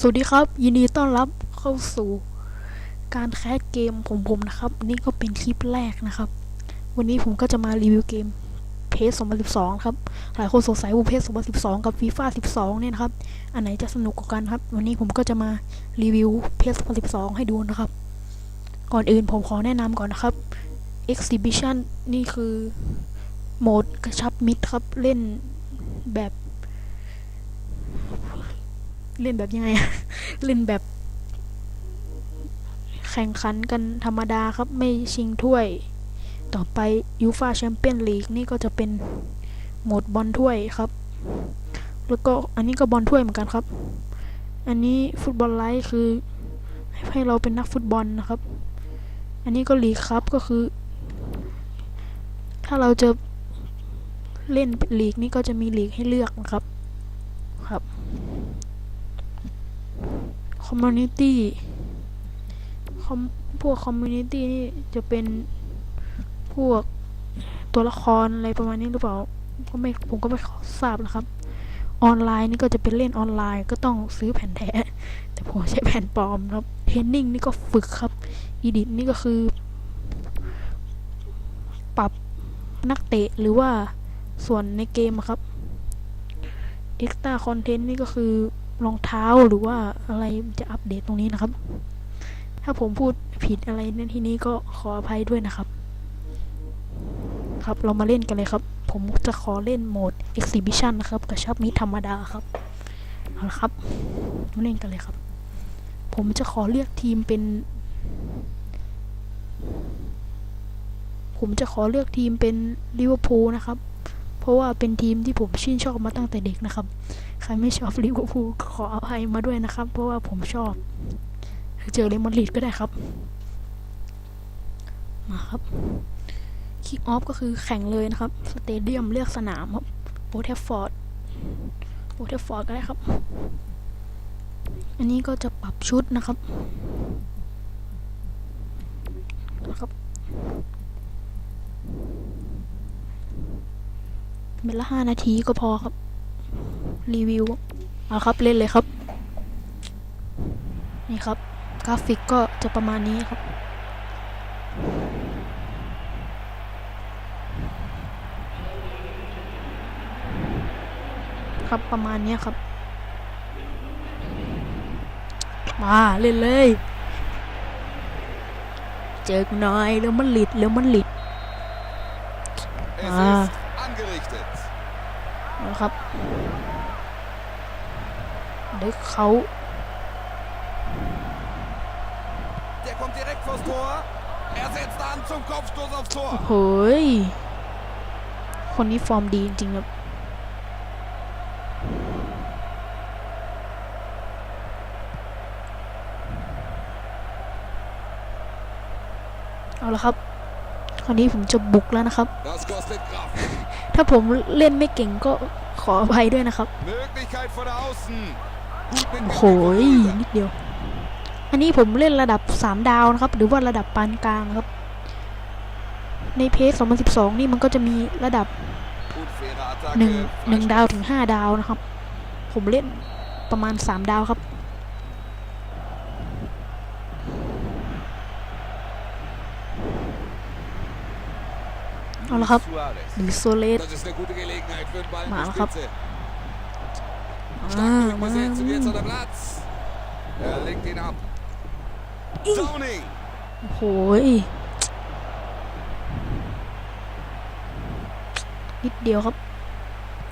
สวัสดีครับ ยินดีต้อนรับเข้าสู่การแคสเกมของผมนะครับ นี่ก็เป็นคลิปแรกนะครับ วันนี้ผมก็จะมารีวิวเกมเพส2012 ครับ หลายคนสงสัยว่าเพส2012 กับ FIFA 12 เนี่ยนะครับ อันไหนจะสนุกกว่ากันครับ วันนี้ผมก็จะมารีวิวเพส2012 ให้ดูนะครับ ก่อนอื่นผมขอแนะนำก่อนนะครับ Exhibition นี่คือโหมดกระชับมิตรครับเล่นแบบ เล่นแบบยังไงอะเล่นแบบ แข่งขันกันธรรมดาครับไม่ชิงถ้วย ต่อไปยูฟาแชมเปี้ยนลีกนี่ก็จะเป็นโหมดบอลถ้วยครับ แล้วก็อันนี้ก็บอลถ้วยเหมือนกันครับ อันนี้ฟุตบอลไลท์คือให้เราเป็นนักฟุตบอลนะครับ อันนี้ก็ลีกครับก็คือ ถ้าเราจะเล่นลีกนี่ก็จะมีลีกให้เลือกนะครับ ครับ คอมมูนิตี้พวกคอมมูนิตี้นี่จะเป็นพวกตัวละครอะไรประมาณนี้หรือเปล่าก็ไม่ผมก็ไม่ทราบนะครับ ออนไลน์นี่ก็จะเป็นเล่นออนไลน์ก็ต้องซื้อแผ่นแท้ แต่ผมใช้แผ่นปลอมครับเทรนนิ่งนี่ก็ฝึกครับอีดิทนี่ก็คือ ปรับนักเตะหรือว่าส่วนในเกมครับ Extra Content นี่ก็คือ รองเท้าหรือว่าอะไรจะอัปเดตตรงนี้นะครับ ถ้าผมพูดผิดอะไรในที่นี้ก็ขออภัยด้วยนะครับ ครับเรามาเล่นกันเลยครับ ผมจะขอเล่นโหมด Exhibition นะครับกระชับมิธรรมดาครับเอาละครับมาเล่นกันเลยครับ ผมจะขอเลือกทีมเป็น ผมจะขอเลือกทีมเป็นลิเวอร์พูลนะครับ ราะว่าเป็นทีมที่ผมชื่นชอบมาตั้งแต่เด็กนะครับ ใครไม่ชอบลิเวอร์พูลขออภัยมาด้วยนะครับ เพราะว่าผมชอบเจอเรอัลมาดริดก็ได้ครับ มาครับคิกออฟก็คือแข่งเลยนะครับ สเตเดียมเลือกสนามครับโอเทฟฟอร์ดโอเทฟฟอร์ดก็ได้ครับ อันนี้ก็จะปรับชุดนะครับนะครับ เป็นละห้านาทีก็พอครับ รีวิวเอาครับเล่นเลยครับ นี่ครับ กราฟิกก็จะประมาณนี้ครับ ครับประมาณเนี้ยครับ มาเล่นเลย เจอกันหน่อยแล้วมันหลิดแล้วมันหลิด Es Ah. Ist angerichtet. นะครับเด็กเขา Der kommt direkt vors Tor. Er setzt an zum Kopfstoß aufs Tor. เฮ้ย คนนี้ฟอร์มดีจริงๆครับเอาละครับ คราวนี้ผมจะบุกแล้วนะครับ Das kostet Kraft. ถ้าผมเล่นไม่เก่งก็ขออภัยด้วยนะครับ Möglichkeit von außen. Gut mit โอ้ dem โห Blick auf den นิดเดียว อันนี้ผมเล่นระดับ 3 ดาวนะครับ หรือว่าระดับปานกลางครับ ในเพจ2012 นี่มันก็จะมีระดับ Gut, faire หนึ่ง Attacke. หนึ่งดาวถึงห้าดาวนะครับ ผมเล่นประมาณสามดาวครับ เอาละครับ Suarez. หรือโซเลส Das ist eine gute Gelegenheit für den Ball in Mal die gehabt. Spitze. อ่า Stark มา besetzt und jetzt hat er Platz. Er lenkt ihn ab. Downing. โอ้โหยนิดเดียวครับ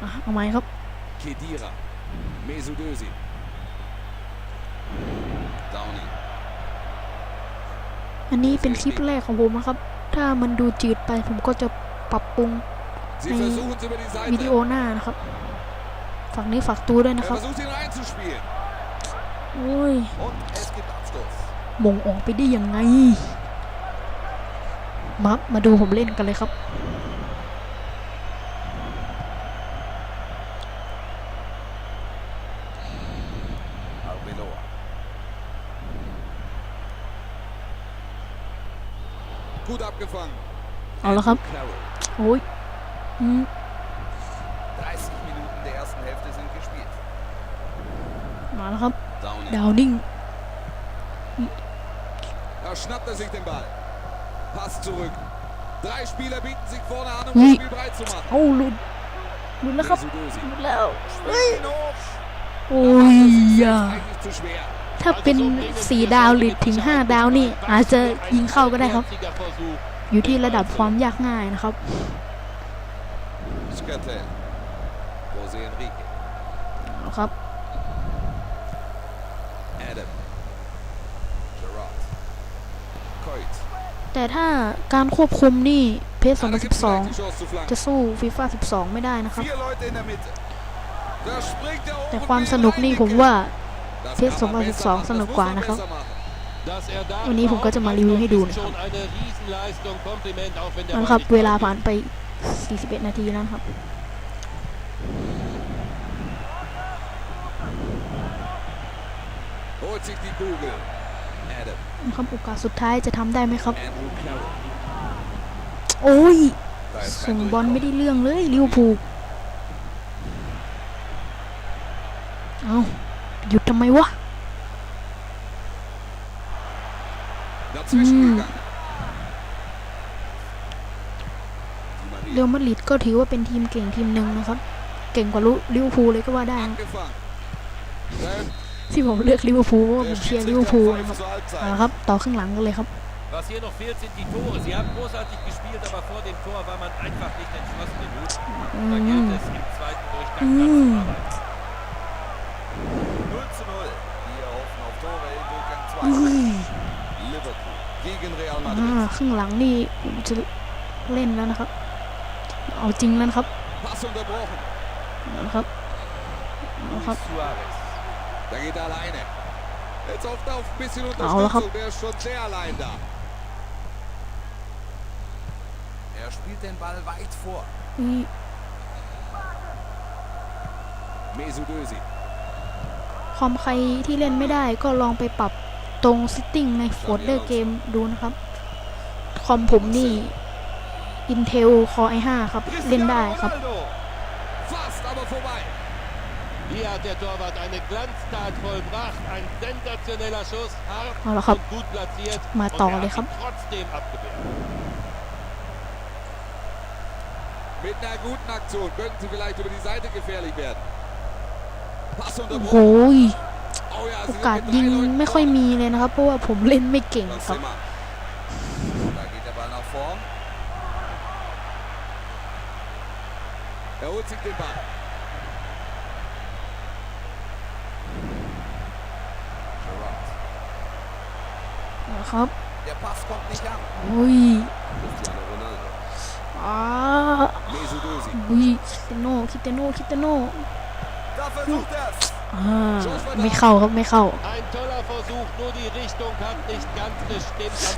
อะเอาไหมครับ Kedira. Mesut Özil. Downing. อันนี้เป็นคลิปแรกของผมนะครับ ถ้ามันดูจืดไปผมก็จะปรับปรุงในวิดีโอหน้านะครับฝากนี้ฝากตัวด้วยนะครับโอ้ยมงออกไปได้ยังไง มา มาดูผมเล่นกันเลยครับ เอาละครับ Carroll. โอ้ยอืม30 Minuten der ersten Hälfte sind gespielt. มามาแล้วครับ Downing. ดาวนิ่ง Da schnappt er sich den Ball. Pass zurück. Drei Spieler bieten sich vorne an, um Ui. das Spiel breit zu machen. เอ้าหลุดหลุดแล้วครับ Mesut หลุ Özil. ดแล้วเฮ้ย Ihn hoch. โอ้ยอย่า Eigentlich zu schwer. ถ้าเป็นสี่ดาวหรือถึงห้าดาวนี่ อาจจะยิงเข้าก็ได้ครับ อยู่ที่ระดับความยากง่ายนะครับ Skertel. Jose Enrique. ครับ Adam. Gerrard. Coit. แต่ถ้าการควบคุมนี่เพส Ah, da gibt's vielleicht 2012 die Chance zu flanken. จะสู้ฟีฟ่า12 ไม่ได้นะครับ Vier Leute in der Mitte. Da springt er hoch แต่ und ความ will สนุกนี่ผม reingehen. ว่า Das เพจ kann man besser 2012 machen, สนุก das กว่า muss man นะครับ besser machen. วันนี้ผมก็จะมารีวิวให้ดูนะครับนะครับ เวลาผ่านไป 41 นาทีแล้วนะครับ Holt sich die Kugel. Adam. นะครับโอกาสสุดท้ายจะทำได้ไหมครับ Andrew Carroll. โอ้ย Da ist ส่ง kein บอล Durchbruch. ไม่ได้เรื่องเลยลิเวอร์พูลเอาหยุดทำไมวะ เรอั Maria. ลมาดริดก็ถือว่าเป็นทีมเก่งทีมหนึ่งนะครับ เก่งกว่าลุลิเวอร์พูลเลยก็ว่าได้นะ Abgefangen. Der, ที่ผมเลือกลิเวอร์พูลเพราะว่าผ der มเชียร์ลิ Schiedsrichter เวอร์พูล pfeift นะครับ zur เอา Halbzeit. ละครับ ต่อครึ่งหลังกันเลยครับ Was hier noch fehlt, sind die Tore. Sie haben großartig gespielt, aber vor dem Tor war man einfach nicht entschlossen genug. อื Da ม gilt es im zweiten Durchgang อ่า Madrid. ครึ่งหลังนี่ผมจะเล่นแล้วนะครับ เอาจริงแล้วนะครับ Pass unterbrochen. เอาละครับเอาละครับ Luis Suarez. Da geht er alleine. Jetzt hofft er auf ein bisschen Au, Unterstützung. Der ist schon sehr allein da. Er spielt den Ball weit vor. นี่ Mesut Özil. คอมใครที่เล่นไม่ได้ก็ลองไปปรับ ตรงซิตติ้งในโฟลเดอร์เกมดูนะครับ คอมผมนี่ Intel Core i5 ครับ เล่นได้ครับ Ronaldo. Fast, aber vorbei. Hier hat der Torwart eine Glanztat vollbracht. Ein sensationeller Schuss, hart Au, da hab- und gut platziert. Mal und ต่อ er เลย hat ครับ ihn trotzdem abgewehrt. Mit einer guten Aktion könnten sie vielleicht über die Seite gefährlich werden. Pass โอ้โห unterbrochen. โอกาสยิงไม่ค่อยมีเลยนะครับ เพราะว่าผมเล่นไม่เก่งครับนะครับโอ้ยอ้าโอ้ยคิเตโน่คิเตโน่คิเตโน่ ไม่เข้าครับไม่เข้า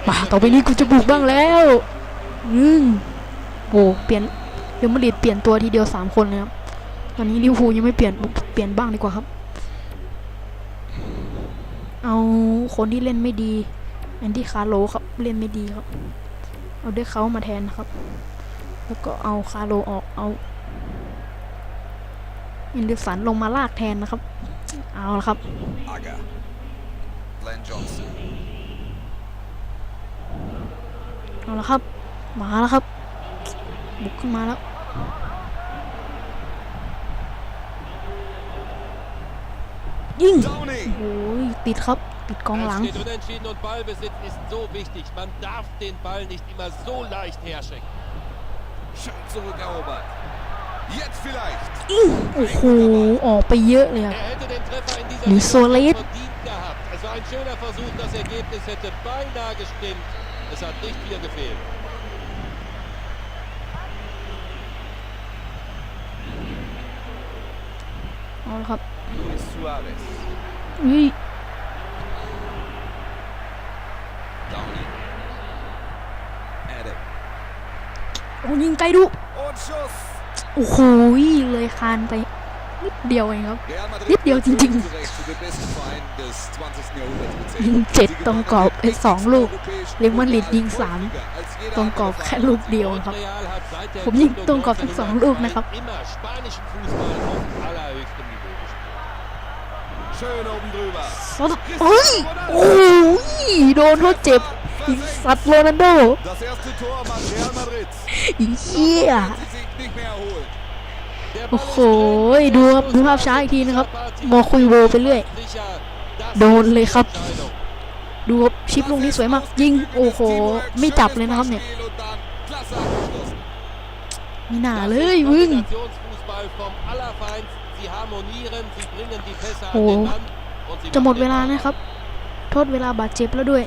มาต่อไปนี้กูจะบุกบ้างแล้วอืมโอ้เปลี่ยนเรอัลมาดริดเปลี่ยนตัวทีเดียวสามคนเลยครับตอนนี้ลิเวอร์พูลยังไม่เปลี่ยนเปลี่ยนบ้างดีกว่าครับ เอาคนที่เล่นไม่ดีแอนดี้คาร์โลครับเล่นไม่ดีครับ เอาด้วยเขามาแทนนะครับ แล้วก็เอาคาร์โลออกเอา อินเดอร์สันลงมาลากแทนนะครับ เอาละครับ Agger. Glenn Johnson. เอาละครับ มาแล้วครับ บุกขึ้นมาแล้วยิง Downing. โอ้ยติดครับติดกองหลัง Es steht unentschieden und Ballbesitz ist so wichtig. Man darf den Ball nicht immer so leicht herschenken. Schön zurückerobert. Jetzt vielleicht. โอ้โห ออกไปเยอะเลยครับ Er hätte den Treffer in dieser Luis Situation Suarez. verdient gehabt. Es war ein schöner Versuch, das Ergebnis hätte beinahe gestimmt. Es hat nicht viel gefehlt. เอาละครับ Luis Suarez. อุ้ย Downing. Adam. โอ้ยิงไกลดุ Und Schuss. โอ้โหเลยคานไปนิดเดียวเองครับ Real Madrid Nicht wird Ding, Ding. zurecht zu den besten Vereinen des 20. Jahrhunderts gezählt. ยิงเจ็ด Sie ตรง gewannen กรอบ den ไอ้สองลูก europäischen เรอัลมาดริดยิง Pokal สาม häufiger als jeder ตรงกรอบ andere แค่ Verein. ลูกเดียวครับ Real hat seit der ผมยิง Gründung ตรงกรอบทั้งสองลูกนะครับ immer spanischen Fußball auf allerhöchstem Niveau gespielt. Schön oben drüber. สัตว์เฮ้ยโอ้ยโดนเขาเจ็บไอ้สัตว์โรนัลโด Das erste Tor macht Real Madrid. ไอ้เหี้ย โอ้โหดูครับดูภาพช้าอีกทีนะครับมอคุยโวไปเรื่อย โดนเลยครับ ดูครับชิปลูกนี้สวยมาก ยิงโอ้โห ไม่จับเลยนะครับเนี่ยมีหนาเลยมึงโอ้จะหมดเวลานะครับ โทษเวลาบาดเจ็บแล้วด้วย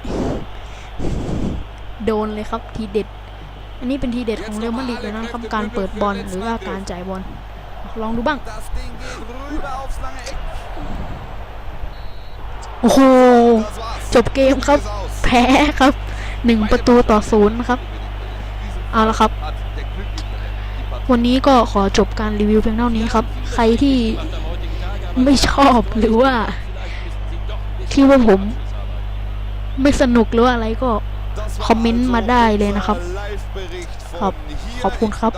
โดนเลยครับทีเด็ด อันนี้เป็นทีเด็ดของเรอัลมาดริดเลยนะครับการเปิดบอลหรือว่าการจ่ายบอลลองดูบ้างโอ้โหจบเกมครับ แพ้ครับหนึ่งประตูต่อศูนย์นะครับ เอาละครับ วันนี้ก็ขอจบการรีวิวเพียงเท่านี้ครับ ใครที่ไม่ชอบหรือว่า ที่ว่าผม ไม่สนุกหรือว่าอะไรก็ คอมเมนต์มาได้เลยนะครับ ขอบขอบคุณครับ